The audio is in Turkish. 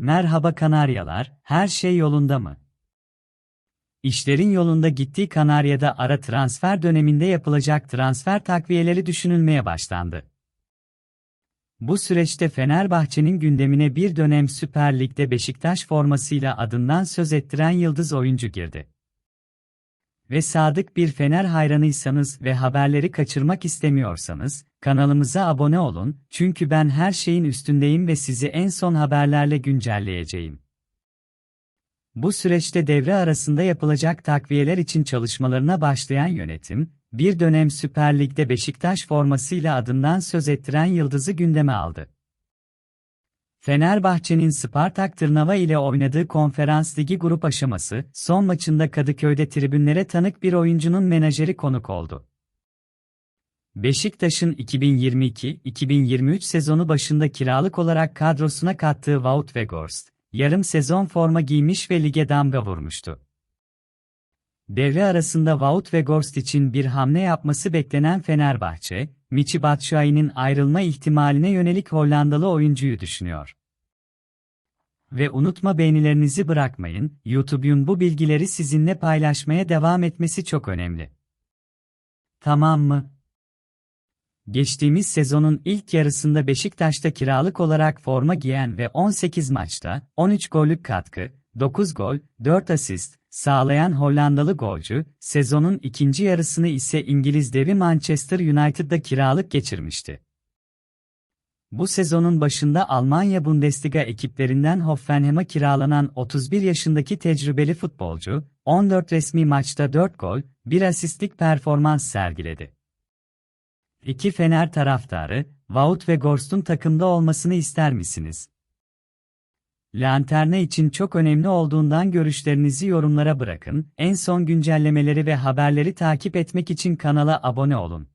Merhaba Kanaryalar, her şey yolunda mı? İşlerin yolunda gittiği Kanarya'da ara transfer döneminde yapılacak transfer takviyeleri düşünülmeye başlandı. Bu süreçte Fenerbahçe'nin gündemine bir dönem Süper Lig'de Beşiktaş formasıyla adından söz ettiren yıldız oyuncu girdi. Ve sadık bir Fener hayranıysanız ve haberleri kaçırmak istemiyorsanız, kanalımıza abone olun, çünkü ben her şeyin üstündeyim ve sizi en son haberlerle güncelleyeceğim. Bu süreçte devre arasında yapılacak takviyeler için çalışmalarına başlayan yönetim, bir dönem Süper Lig'de Beşiktaş formasıyla adından söz ettiren yıldızı gündeme aldı. Fenerbahçe'nin Spartak Tırnava ile oynadığı Konferans Ligi grup aşaması, son maçında Kadıköy'de tribünlere tanık bir oyuncunun menajeri konuk oldu. Beşiktaş'ın 2022-2023 sezonu başında kiralık olarak kadrosuna kattığı Wout Weghorst, yarım sezon forma giymiş ve lige damga vurmuştu. Devre arasında Wout Weghorst için bir hamle yapması beklenen Fenerbahçe, Michi Batshuayi'nin ayrılma ihtimaline yönelik Hollandalı oyuncuyu düşünüyor. Ve unutma beğenilerinizi bırakmayın, YouTube'un bu bilgileri sizinle paylaşmaya devam etmesi çok önemli. Tamam mı? Geçtiğimiz sezonun ilk yarısında Beşiktaş'ta kiralık olarak forma giyen ve 18 maçta 13 gollük katkı, 9 gol, 4 asist sağlayan Hollandalı golcü, sezonun ikinci yarısını ise İngiliz devi Manchester United'da kiralık geçirmişti. Bu sezonun başında Almanya Bundesliga ekiplerinden Hoffenheim'a kiralanan 31 yaşındaki tecrübeli futbolcu, 14 resmi maçta 4 gol, 1 asistlik performans sergiledi. İki Fener taraftarı, Wout ve Gorst'un takımda olmasını ister misiniz? Lanterna için çok önemli olduğundan görüşlerinizi yorumlara bırakın, en son güncellemeleri ve haberleri takip etmek için kanala abone olun.